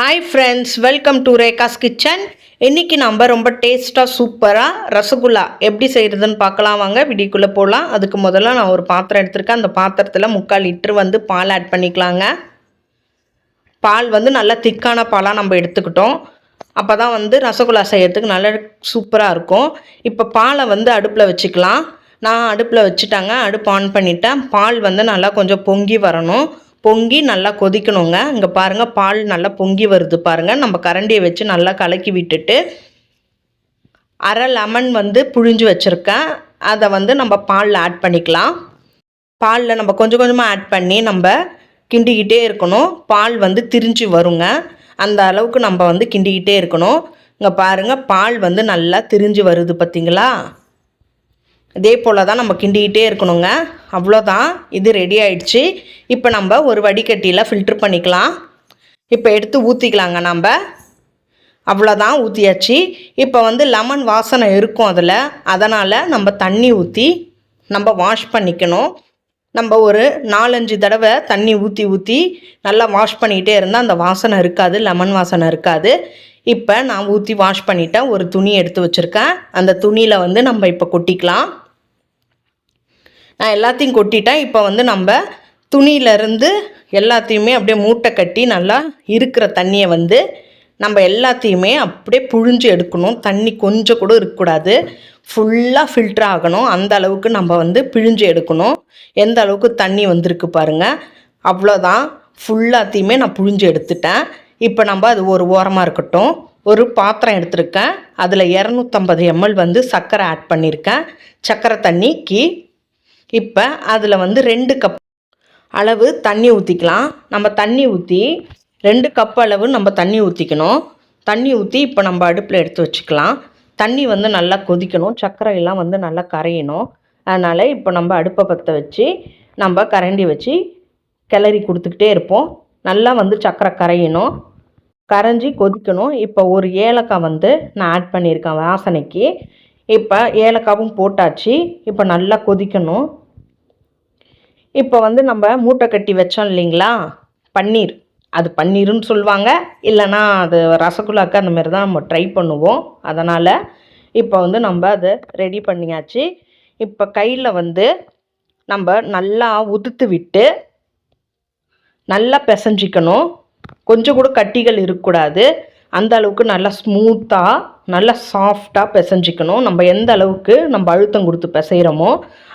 Hi friends welcome to Rekha's kitchen இன்றைக்கி நம்ம ரொம்ப டேஸ்ட்டாக சூப்பராக ரசகுல்லா எப்படி செய்கிறதுன்னு பார்க்கலாம். வாங்க விடிக்குள்ளே போகலாம் அதுக்கு முதல்ல நான் ஒரு பாத்திரம் எடுத்திருக்கேன். அந்த பாத்திரத்தில் முக்கால் லிட்டர் வந்து பால் ஆட் பண்ணிக்கலாங்க. பால் வந்து நல்லா திக்கான பாலாக நம்ம எடுத்துக்கிட்டோம். அப்போ தான் வந்து ரசகுல்லா செய்கிறதுக்கு நல்லா சூப்பராக இருக்கும். இப்போ பாலை வந்து அடுப்பில் வச்சுக்கலாம். நான் அடுப்பில் வச்சுட்டாங்க. அடுப்பு ஆன் பண்ணிட்டேன். பால் வந்து நல்லா கொஞ்சம் பொங்கி வரணும். பொங்கி நல்லா கொதிக்கணுங்க. இங்கே பாருங்கள் பால் நல்லா பொங்கி வருது பாருங்கள் நம்ம கரண்டியை வச்சு நல்லா கலக்கி விட்டுட்டு அரை லெமன் வந்து புழிஞ்சு வச்சுருக்கேன். அதை வந்து நம்ம பாலில் ஆட் பண்ணிக்கலாம். பாலில் நம்ம கொஞ்சம் கொஞ்சமாக ஆட் பண்ணி நம்ம கிண்டிக்கிட்டே இருக்கணும். பால் வந்து திரிஞ்சு வருங்க. அந்த அளவுக்கு நம்ம வந்து கிண்டிக்கிட்டே இருக்கணும். இங்கே பாருங்கள் பால் வந்து நல்லா திரிஞ்சு வருது பார்த்திங்களா இதே போல் தான் நம்ம கிண்டிக்கிட்டே இருக்கணுங்க. அவ்வளோதான். இது ரெடி ஆயிடுச்சு. இப்போ நம்ம ஒரு வடிகட்டியில் ஃபில்ட்ரு பண்ணிக்கலாம். இப்போ எடுத்து ஊற்றிக்கலாங்க நம்ம. அவ்வளோதான் ஊற்றியாச்சு இப்போ வந்து லெமன் வாசனை இருக்கும் அதில். அதனால் நம்ம தண்ணி ஊற்றி நம்ம வாஷ் பண்ணிக்கணும். நம்ம ஒரு நாலஞ்சு தடவை தண்ணி ஊற்றி ஊற்றி நல்லா வாஷ் பண்ணிக்கிட்டே இருந்தால் அந்த வாசனை இருக்காது லெமன் வாசனை இருக்காது. இப்போ நான் ஊற்றி வாஷ் பண்ணிட்டேன். ஒரு துணி எடுத்து வச்சுருக்கேன். அந்த துணியில் வந்து நம்ம இப்போ கொட்டிக்கலாம். நான் எல்லாத்தையும் கொட்டிட்டேன். இப்போ வந்து நம்ம துணியிலேருந்து எல்லாத்தையுமே அப்படியே மூட்டை கட்டி நல்லா இருக்கிற தண்ணியை வந்து நம்ம எல்லாத்தையுமே அப்படியே புழிஞ்சு எடுக்கணும். தண்ணி கொஞ்சம் கூட இருக்கக்கூடாது. ஃபுல்லாக ஃபில்டர் ஆகணும். அந்த அளவுக்கு நம்ம வந்து பிழிஞ்சு எடுக்கணும். எந்த அளவுக்கு தண்ணி வந்திருக்கு பாருங்கள் அவ்வளோதான் ஃபுல்லாத்தையுமே நான் புழிஞ்சு எடுத்துட்டேன். இப்போ நம்ம அது ஒரு ஓரமாக இருக்கட்டும். ஒரு பாத்திரம் எடுத்திருக்கேன். அதில் இரநூத்தம்பது எம்எல் வந்து சர்க்கரை ஆட் பண்ணியிருக்கேன் சர்க்கரை தண்ணிக்கு இப்போ அதில் வந்து ரெண்டு கப் அளவு தண்ணி ஊற்றிக்கலாம் நம்ம தண்ணி ஊற்றி ரெண்டு கப் அளவு நம்ம தண்ணி ஊற்றிக்கணும் தண்ணி ஊற்றி இப்போ நம்ம அடுப்பில் எடுத்து வச்சுக்கலாம். தண்ணி வந்து நல்லா கொதிக்கணும். சர்க்கரையெல்லாம் வந்து நல்லா கரையணும். அதனால் இப்போ நம்ம அடுப்பை பற்ற வச்சு நம்ம கரண்டி வச்சு கிளறி கொடுத்துக்கிட்டே இருப்போம். நல்லா வந்து சர்க்கரை கரையணும். கரைஞ்சி கொதிக்கணும். இப்போ ஒரு ஏலக்காய் வந்து நான் ஆட் பண்ணியிருக்கேன் வாசனைக்கு. இப்போ ஏலக்காவும் போட்டாச்சு. இப்போ நல்லா கொதிக்கணும். இப்போ வந்து நம்ம மூட்டை கட்டி வச்சோம் இல்லைங்களா? பன்னீர். அது பன்னீருன்னு சொல்லுவாங்க. இல்லைனா அது ரசகுல்லாக்கு அந்த மாதிரி தான் நம்ம ட்ரை பண்ணுவோம். அதனால் இப்போ வந்து நம்ம அதை ரெடி பண்ணியாச்சு. இப்போ கையில் வந்து நம்ம நல்லா உதுத்து விட்டு நல்லா பிசைஞ்சிக்கணும். கொஞ்சம் கூட கட்டிகள் இருக்கக்கூடாது. அந்த அளவுக்கு நல்லா ஸ்மூத்தாக நல்லா சாஃப்டாக பிசைஞ்சிக்கணும். நம்ம எந்த அளவுக்கு நம்ம அழுத்தம் கொடுத்து பிசைகிறோமோ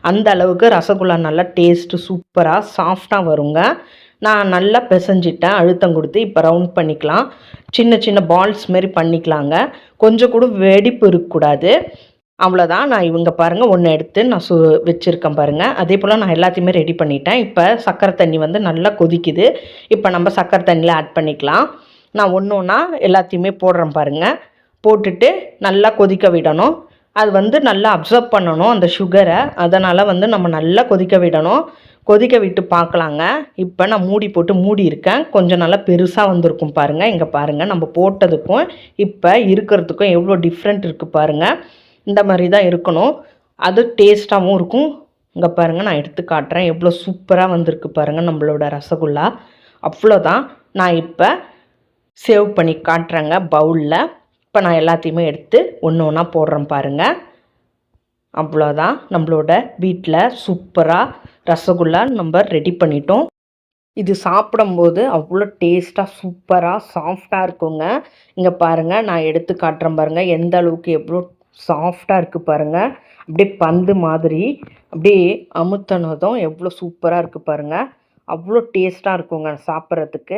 அந்த அளவுக்கு ரசகுல்லா நல்லா டேஸ்ட்டு சூப்பராக சாஃப்டாக வருங்க. நான் நல்லா பிசைஞ்சிட்டேன். அழுத்தம் கொடுத்து இப்போ ரவுண்ட் பண்ணிக்கலாம். சின்ன சின்ன பால்ஸ் மாரி பண்ணிக்கலாங்க. கொஞ்சம் கூட வெடிப்பு இருக்கக்கூடாது. அவ்வளோதான் நான் இவங்க பாருங்கள் ஒன்று எடுத்து நான் சு வச்சுருக்கேன் பாருங்கள் அதே போல் நான் எல்லாத்தையுமே ரெடி பண்ணிட்டேன். இப்போ சர்க்கரை தண்ணி வந்து நல்லா கொதிக்குது. இப்போ நம்ம சர்க்கரை தண்ணியில் ஆட் பண்ணிக்கலாம். நான் ஒன்று ஒன்றா எல்லாத்தையுமே போடுறேன் பாருங்கள் போட்டுட்டு நல்லா கொதிக்க விடணும். அது வந்து நல்லா அப்சர்வ் பண்ணணும் அந்த சுகரை அதனால் வந்து நம்ம நல்லா கொதிக்க விடணும். கொதிக்க விட்டு பார்க்கலாங்க. இப்போ நான் மூடி போட்டு மூடி இருக்கேன். கொஞ்சம் நல்லா பெருசாக வந்திருக்கும் பாருங்கள் இங்கே பாருங்கள் நம்ம போட்டதுக்கும் இப்போ இருக்கிறதுக்கும் எவ்வளோ டிஃப்ரெண்ட் இருக்குது பாருங்கள் இந்த மாதிரி தான் இருக்கணும். அது டேஸ்ட்டாகவும் இருக்கும். இங்கே பாருங்கள் நான் எடுத்து காட்டுறேன். எவ்வளோ சூப்பராக வந்திருக்கு பாருங்கள் நம்மளோட ரசகுல்லா. அவ்வளோதான். நான் இப்போ சேவ் பண்ணி காட்டுறேங்க பவுலில். இப்போ நான் எல்லாத்தையுமே எடுத்து ஒன்று ஒன்றா போடுறேன் பாருங்கள் அவ்வளோதான் நம்மளோட வீட்டில் சூப்பராக ரசகுல்லா நம்ம ரெடி பண்ணிட்டோம். இது சாப்பிடும்போது அவ்வளோ டேஸ்ட்டாக சூப்பராக சாஃப்டாக இருக்குங்க. இங்கே பாருங்கள் நான் எடுத்து காட்டுறேன் பாருங்கள் எந்த அளவுக்கு எவ்வளோ சாஃப்டாக இருக்குது பாருங்கள் அப்படியே பந்து மாதிரி அப்படியே அமுத்தனதும் எவ்வளோ சூப்பராக இருக்குது பாருங்கள் அவ்வளோ டேஸ்ட்டாக இருக்குங்க சாப்பிட்றதுக்கு.